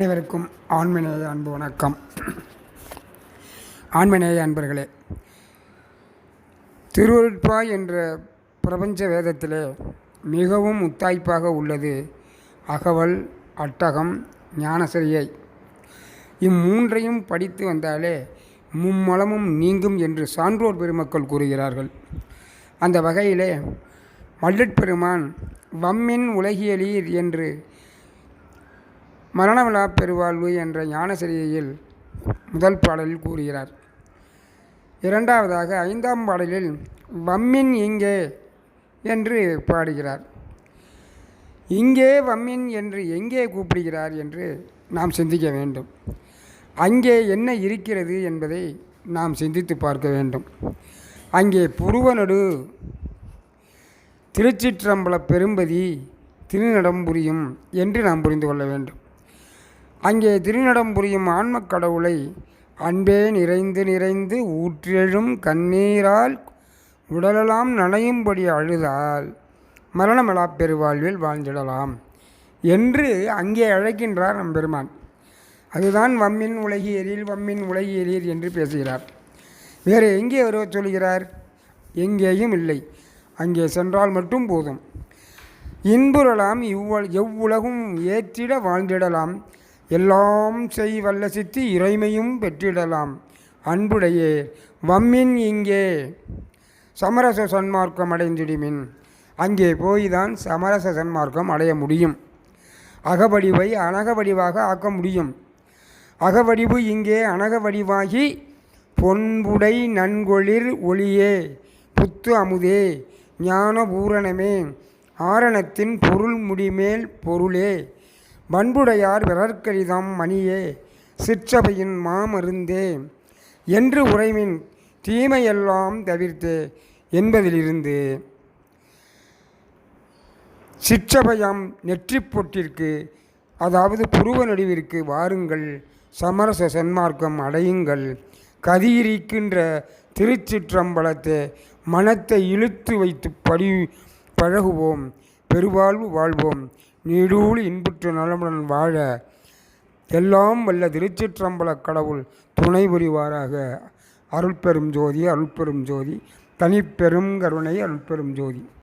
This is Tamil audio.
அனைவருக்கும் ஆண்மநேய அன்பு வணக்கம். ஆண்மநேய அன்பர்களே திருவருட்பாய் என்ற பிரபஞ்ச வேதத்திலே மிகவும் முத்தாய்ப்பாக உள்ளது அகவல் அட்டகம் ஞானசரியை. இம்மூன்றையும் படித்து வந்தாலே மும்மலமும் நீங்கும் என்று சான்றோர் பெருமக்கள் கூறுகிறார்கள். அந்த வகையிலே மல்லட்பெருமான் வம்மின் உலகியலீர் என்று மரணவிழா பெருவாழ்வு என்ற ஞானசரியில் முதல் பாடலில் கூறுகிறார். இரண்டாவதாக ஐந்தாம் பாடலில் வம்மின் இங்கே என்று பாடுகிறார். இங்கே வம்மின் என்று எங்கே கூப்பிடுகிறார் என்று நாம் சிந்திக்க வேண்டும். அங்கே என்ன இருக்கிறது என்பதை நாம் சிந்தித்து பார்க்க வேண்டும். அங்கே புருவனடு திருச்சிற்றம்பல பெரும்பதி திருநடம் புரியும் என்று நாம் புரிந்து கொள்ள வேண்டும். அங்கே திருநடம் புரியும் ஆன்மக் கடவுளை அன்பே நிறைந்து நிறைந்து ஊற்றெழும் கண்ணீரால் உடலெல்லாம் நனையும்படி அழுதால் மரணமிலா பெருவாழ்வில் வாழ்ந்திடலாம் என்று அங்கே அழைக்கின்றார் நம் பெருமான் அதுதான் வம்மின் உலகியரில் வம்மின் உலகியரீர் என்று பேசுகிறார். வேறு எங்கே வருவ சொல்கிறார் எங்கேயும் இல்லை. அங்கே சென்றால் மட்டும் போதும். இன்புறலாம் இவ்வ எவ்வுலகும் ஏற்றிட வாழ்ந்திடலாம். எல்லாம் செய் வல்ல சித்தி இறைமையும் பெற்றிடலாம். அன்புடையே வம்மின் இங்கே. சமரச சன்மார்க்கம் அடைந்திடுமின். அங்கே போய் தான் சமரச சன்மார்க்கம் அடைய முடியும். அகவடிவை அனகவடிவாக ஆக்க முடியும். அகவடிவு இங்கே அனகவடிவாகி பொன்புடை நன்கொளிர் ஒளியே. புத்து அமுதே ஞான பூரணமே ஆரணத்தின் பொருள் முடிமேல் பொருளே. பண்புடையார் விரற்கரிதம் மணியே சிற்றபையின் மாமருந்தே என்று உறைவின் தீமையெல்லாம் தவிர்த்து என்பதிலிருந்து சிற்றபயம் நெற்றிப்பொட்டிற்கு அதாவது புருவ நடுவிற்கு வாருங்கள் சமரச சன்மார்க்கம் அடையுங்கள் கதியிருக்கின்ற திருச்சிற்றம்பலத்தை மனத்தை இழுத்து வைத்து படி பழகுவோம் பெருவாழ்வு வாழ்வோம் நீடூழி இன்புற்ற நலமுடன் வாழ எல்லாம் வல்ல திருச்சிற்றம்பல கடவுள் துணை புரிவாராக. அருள்பெரும் ஜோதி அருள்பெரும் ஜோதி தனிப்பெரும் கருணை அருள்பெரும் ஜோதி.